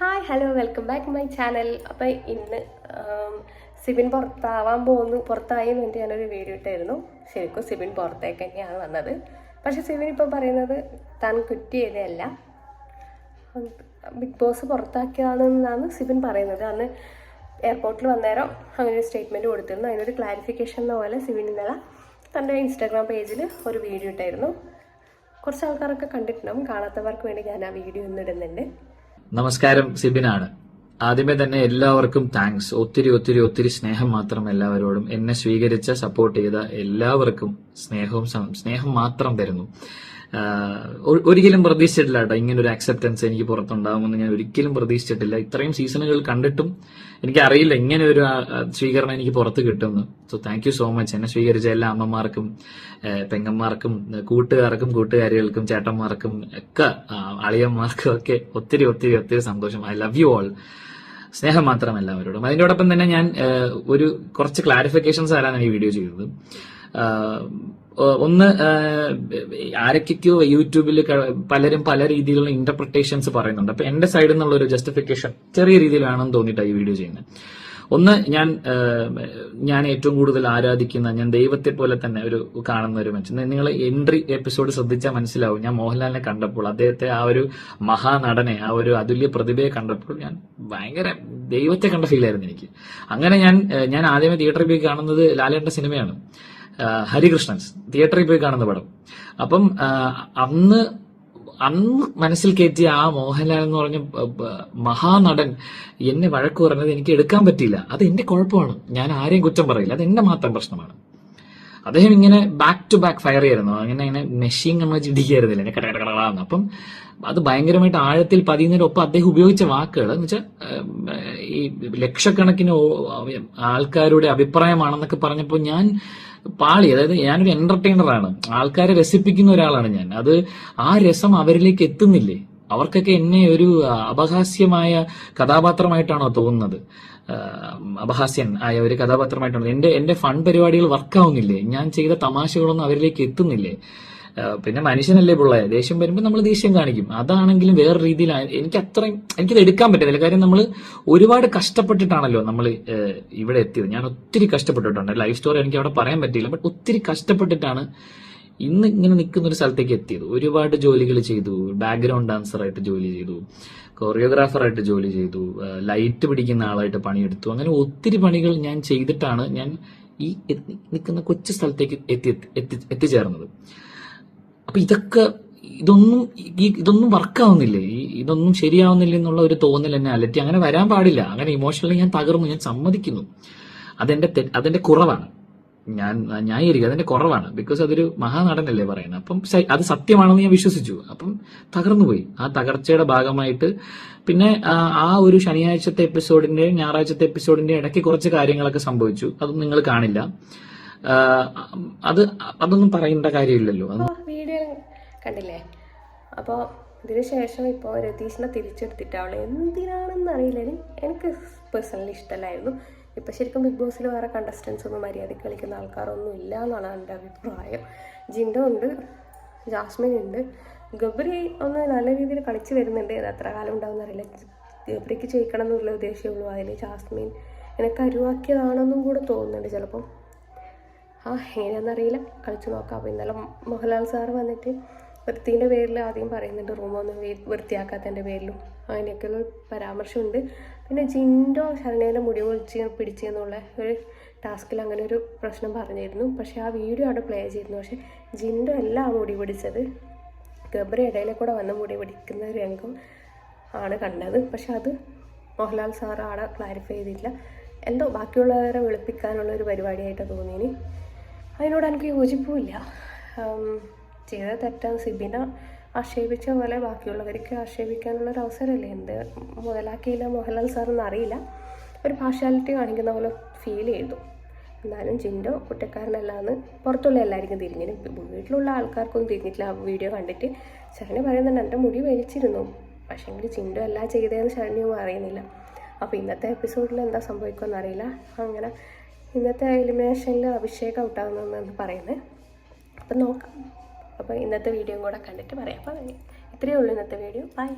Hi hello welcome back my channel അപ്പോൾ ഇന്ന് സിബിൻ പുറത്താവാൻ പോകുന്നു. പുറത്തായി പറഞ്ഞിട്ട് ഞാനൊരു വീഡിയോ ഇട്ടായിരുന്നു ശരിക്കും സിബിൻ പുറത്തേക്ക് തന്നെയാണ് വന്നത്. പക്ഷെ സിബിൻ ഇപ്പോൾ പറയുന്നത് താൻ കുറ്റ് ചെയ്തതല്ല ബിഗ് ബോസ് പുറത്താക്കിയതാണെന്നാണ് സിബിൻ പറയുന്നത്. അന്ന് എയർപോർട്ടിൽ വന്നേരം അങ്ങനെ ഒരു സ്റ്റേറ്റ്മെന്റ് കൊടുത്തിരുന്നു. അതിനൊരു ക്ലാരിഫിക്കേഷൻ എന്ന പോലെ സിബിൻ ഇന്നലെ തന്റെ ഇൻസ്റ്റാഗ്രാം പേജിൽ ഒരു വീഡിയോ ഇട്ടായിരുന്നു. കുറച്ച് ആൾക്കാരൊക്കെ കണ്ടിട്ടുണ്ടാവും. കാണാത്തവർക്ക് വേണ്ടി ഞാൻ ആ വീഡിയോ ഇന്ന് ഇടുന്നുണ്ട്. നമസ്കാരം സിബിനാണ്. ആദ്യമേ തന്നെ എല്ലാവർക്കും താങ്ക്സ് ഒത്തിരി ഒത്തിരി ഒത്തിരി സ്നേഹം മാത്രം എല്ലാവരോടും എന്നെ സ്വീകരിച്ച സപ്പോർട്ട് ചെയ്ത എല്ലാവർക്കും സ്നേഹവും സ്നേഹം മാത്രം തരുന്നു. ഒരിക്കലും പ്രതീക്ഷിച്ചിട്ടില്ല കേട്ടോ ഇങ്ങനെ ഒരു അക്സെപ്റ്റൻസ് എനിക്ക് പുറത്തുണ്ടാകുമെന്ന് ഞാൻ ഒരിക്കലും പ്രതീക്ഷിച്ചിട്ടില്ല. ഇത്രയും സീസണുകൾ കണ്ടിട്ടും എനിക്ക് അറിയില്ല ഇങ്ങനെ ഒരു സ്വീകരണം എനിക്ക് പുറത്ത് കിട്ടുമെന്ന്. So thank you so much എന്നെ സ്വീകരിച്ച എല്ലാ അമ്മമാർക്കും പെങ്ങന്മാർക്കും കൂട്ടുകാർക്കും കൂട്ടുകാരികൾക്കും ചേട്ടന്മാർക്കും ഒക്കെ അളിയന്മാർക്കും ഒക്കെ ഒത്തിരി ഒത്തിരി ഒത്തിരി സന്തോഷം. ഐ ലവ് യു ഓൾ സ്നേഹം മാത്രം എല്ലാവരോടും. അതിനോടൊപ്പം തന്നെ ഞാൻ ഒരു കുറച്ച് ക്ലാരിഫിക്കേഷൻസ് തരാനാണ് ഈ വീഡിയോ ചെയ്തത് ഒന്ന് ആരൊക്കെയോ യൂട്യൂബിൽ പലരും പല രീതിയിലുള്ള ഇന്റർപ്രിട്ടേഷൻസ് പറയുന്നുണ്ട്. അപ്പൊ എന്റെ സൈഡിൽ നിന്നുള്ള ഒരു ജസ്റ്റിഫിക്കേഷൻ ചെറിയ രീതിയിലാണെന്ന് തോന്നിയിട്ടാണ് ഈ വീഡിയോ ചെയ്യുന്നത് ഒന്ന് ഞാൻ ഞാൻ ഏറ്റവും കൂടുതൽ ആരാധിക്കുന്ന ഞാൻ ദൈവത്തെ പോലെ തന്നെ ഒരു കാണുന്ന ഒരു മനുഷ്യൻ നിങ്ങൾ എൻട്രി എപ്പിസോഡ് ശ്രദ്ധിച്ചാൽ മനസ്സിലാവും. ഞാൻ മോഹൻലാലിനെ കണ്ടപ്പോൾ അദ്ദേഹത്തെ ആ ഒരു മഹാനടനെ ആ ഒരു അതുല്യ പ്രതിഭയെ കണ്ടപ്പോൾ ഞാൻ ഭയങ്കര ദൈവത്തെ കണ്ട ഫീലായിരുന്നു എനിക്ക്. അങ്ങനെ ഞാൻ ഞാൻ ആദ്യമേ തിയേറ്ററിൽ പോയി കാണുന്നത് ലാലേട്ട സിനിമയാണ് ഹരികൃഷ്ണൻസ് തിയേറ്ററിൽ പോയി കാണുന്ന പടം. അപ്പം അന്ന് അന്ന് മനസ്സിൽ കയറ്റിയ ആ മോഹൻലാൽ എന്ന് പറഞ്ഞ മഹാനടൻ എന്നെ വഴക്ക് പറഞ്ഞത് എനിക്ക് എടുക്കാൻ പറ്റിയില്ല. അത് എന്റെ കുഴപ്പമാണ്. ഞാൻ ആരെയും കുറ്റം പറയില്ല. അത് എന്റെ മാത്രം പ്രശ്നമാണ്. അദ്ദേഹം ഇങ്ങനെ ബാക്ക് ടു ബാക്ക് ഫയർ ചെയ്യായിരുന്നു അങ്ങനെ ഇങ്ങനെ മെഷീൻ കണ്ണ ചിടിക്കായിരുന്നില്ല എന്നെ കടകടകടാന്ന് അപ്പം അത് ഭയങ്കരമായിട്ട് ആഴത്തിൽ പതിയുന്നതിനൊപ്പം അദ്ദേഹം ഉപയോഗിച്ച വാക്കുകൾ എന്ന് വെച്ചാൽ ഈ ലക്ഷക്കണക്കിന് ആൾക്കാരുടെ അഭിപ്രായമാണെന്നൊക്കെ പറഞ്ഞപ്പോൾ ഞാൻ പാളി അതായത് ഞാനൊരു എന്റർടൈനറാണ് ആൾക്കാരെ രസിപ്പിക്കുന്ന ഒരാളാണ് ഞാൻ. അത് ആ രസം അവരിലേക്ക് എത്തുന്നില്ലേ? അവർക്കൊക്കെ എന്നെ ഒരു അപഹാസ്യമായ കഥാപാത്രമായിട്ടാണോ തോന്നുന്നത്. അപഹാസ്യൻ ആയ ഒരു കഥാപാത്രമായിട്ടാണ്? എന്റെ എന്റെ ഫൺ പരിപാടികൾ വർക്കാവുന്നില്ലേ ഞാൻ ചെയ്ത തമാശകളൊന്നും അവരിലേക്ക് എത്തുന്നില്ലേ? പിന്നെ മനുഷ്യനല്ലേ പിള്ളേ ദേഷ്യം വരുമ്പോൾ നമ്മൾ ദേഷ്യം കാണിക്കും. അതാണെങ്കിലും വേറെ രീതിയിൽ എനിക്ക് അത്രയും എനിക്കത് എടുക്കാൻ പറ്റുന്നില്ല കാര്യം നമ്മൾ ഒരുപാട് കഷ്ടപ്പെട്ടിട്ടാണല്ലോ നമ്മൾ ഇവിടെ എത്തിയത്. ഞാൻ ഒത്തിരി കഷ്ടപ്പെട്ടിട്ടുണ്ട്. ലൈഫ് സ്റ്റോറി എനിക്ക് അവിടെ പറയാൻ പറ്റിയില്ല. ബട്ട് ഒത്തിരി കഷ്ടപ്പെട്ടിട്ടാണ് ഇന്ന് ഇങ്ങനെ നിൽക്കുന്ന ഒരു സ്ഥലത്തേക്ക് എത്തിയത്. ഒരുപാട് ജോലികൾ ചെയ്തു. ബാക്ക്ഗ്രൗണ്ട് ഡാൻസർ ആയിട്ട് ജോലി ചെയ്തു. കൊറിയോഗ്രാഫറായിട്ട് ജോലി ചെയ്തു. ലൈറ്റ് പിടിക്കുന്ന ആളായിട്ട് പണിയെടുത്തു. അങ്ങനെ ഒത്തിരി പണികൾ ഞാൻ ചെയ്തിട്ടാണ് ഞാൻ ഈ നിൽക്കുന്ന കൊച്ചു സ്ഥലത്തേക്ക് എത്തി- എത്തിച്ചേർന്നത്. അപ്പൊ ഇതൊക്കെ ഇതൊന്നും ഈ ഇതൊന്നും വർക്കാവുന്നില്ലേ? ഈ ഇതൊന്നും ശരിയാവുന്നില്ല എന്നുള്ള ഒരു തോന്നൽ എന്നെ അലറ്റി അങ്ങനെ വരാൻ പാടില്ല. അങ്ങനെ ഇമോഷണലി ഞാൻ തകർന്നു. ഞാൻ സമ്മതിക്കുന്നു. അതെന്റെ അതിന്റെ കുറവാണ്. ഞാൻ ന്യായീകരിക്കുക അതിന്റെ കുറവാണ്. ബിക്കോസ് അതൊരു മഹാനടനല്ലേ പറയുന്നത്. അപ്പം അത് സത്യമാണെന്ന് ഞാൻ വിശ്വസിച്ചു. അപ്പം തകർന്നു പോയി ആ തകർച്ചയുടെ ഭാഗമായിട്ട് പിന്നെ ആ, ഒരു ശനിയാഴ്ചത്തെ എപ്പിസോഡിന്റെ ഞായറാഴ്ചത്തെ എപ്പിസോഡിന്റെ ഇടയ്ക്ക് കുറച്ച് കാര്യങ്ങളൊക്കെ സംഭവിച്ചു. അതൊന്നും നിങ്ങൾ കാണില്ല. അത് അതൊന്നും പറയേണ്ട കാര്യമില്ലല്ലോ. കണ്ടില്ലേ? അപ്പോൾ ഇതിന് ശേഷം ഇപ്പോൾ രതീഷിനെ തിരിച്ചെടുത്തിട്ടാണ് എന്തിനാണെന്ന് അറിയില്ല. എനിക്ക് പേഴ്സണലി ഇഷ്ടമല്ലായിരുന്നു. ഇപ്പം ശരിക്കും ബിഗ് ബോസിൽ വേറെ കണ്ടസ്റ്റൻസ് ഒന്നും മര്യാദയ്ക്ക് കളിക്കുന്ന ആൾക്കാരൊന്നും ഇല്ല എന്നാണ് എന്റെ അഭിപ്രായം. ജിൻഡോ ഉണ്ട് ജാസ്മിൻ ഉണ്ട്. ഗബ്രി ഒന്ന് നല്ല രീതിയിൽ കളിച്ച് വരുന്നുണ്ട്. അത് എത്ര കാലം ഉണ്ടാവും അറിയില്ല. ഗബ്രിക്ക് ജയിക്കണം എന്നുള്ള ഉദ്ദേശമുള്ളൂ അതിൽ ജാസ്മിൻ എനിക്ക് കരുവാക്കിയതാണെന്നും കൂടെ തോന്നുന്നുണ്ട് ചിലപ്പം. ആ എങ്ങനെയാണെന്നറിയില്ല കളിച്ചു നോക്കാം. അപ്പോൾ ഇന്നലെ മോഹൻലാൽ സാറ് വന്നിട്ട് വൃത്തിന്റെ പേരിൽ ആദ്യം പറയുന്നുണ്ട് റൂമൊന്നും വൃത്തിയാക്കാത്തതിന്റെ പേരിലും. അങ്ങനെയൊക്കെയുള്ള പരാമർശമുണ്ട്. പിന്നെ ജിൻഡോ ശരണേന്റെ മുടി പൊളിച്ച് പിടിച്ച് എന്നുള്ള ഒരു ടാസ്കിൽ അങ്ങനെ ഒരു പ്രശ്നം പറഞ്ഞിരുന്നു. പക്ഷേ ആ വീഡിയോ അവിടെ പ്ലേ ചെയ്തിരുന്നു. പക്ഷേ ജിൻഡോ അല്ല ആ മുടി പിടിച്ചത്. ഗബ്രി ഇടയിലെ കൂടെ വന്ന് മുടി പിടിക്കുന്ന ഒരു രംഗം ആണ് കണ്ടത്. പക്ഷെ അത് മോഹൻലാൽ സാർ ആടെ ക്ലാരിഫൈ ചെയ്തില്ല. എന്തോ ബാക്കിയുള്ളവരെ വെളുപ്പിക്കാനുള്ള ഒരു പരിപാടിയായിട്ടാണ് തോന്നിയത്. അതിനോട് എനിക്ക് യോജിപ്പുമില്ല ചെയ്ത തെറ്റാണ്. സിബിനെ ആക്ഷേപിച്ച പോലെ ബാക്കിയുള്ളവർക്ക് ആക്ഷേപിക്കാനുള്ള ഒരു അവസരമല്ലേ. എന്ത് മുതലാക്കിയില്ല മോഹൻലാൽ സാറെന്ന് അറിയില്ല. ഒരു പാർഷ്യാലിറ്റി കാണിക്കുന്ന പോലെ ഫീൽ ചെയ്തു. എന്നാലും ജിൻഡോ കുറ്റക്കാരനല്ലാന്ന് പുറത്തുള്ള എല്ലാവർക്കും തിരിഞ്ഞിന് വീട്ടിലുള്ള ആൾക്കാർക്കൊന്നും തിരിഞ്ഞിട്ടില്ല. ആ വീഡിയോ കണ്ടിട്ട് ശരണി പറയുന്നുണ്ട് എന്റെ മുടി വലിച്ചിരുന്നു. പക്ഷേങ്കിൽ ജിൻഡോ എല്ലാം ചെയ്തതെന്ന് ശരണ്യൊന്നും അറിയുന്നില്ല. അപ്പോൾ ഇന്നത്തെ എപ്പിസോഡിൽ എന്താ സംഭവിക്കുമെന്ന് അറിയില്ല. അങ്ങനെ ഇന്നത്തെ എലിമിനേഷനിൽ അഭിഷേക് ഔട്ടാകുന്നതെന്നാണ് പറയുന്നത്. അപ്പം നോക്കാം. അപ്പോൾ ഇന്നത്തെ വീഡിയോയും കൂടെ കണ്ടിട്ട് പറയാം. അപ്പോൾ ഇത്രയേ ഉള്ളൂ ഇന്നത്തെ വീഡിയോ. ബൈ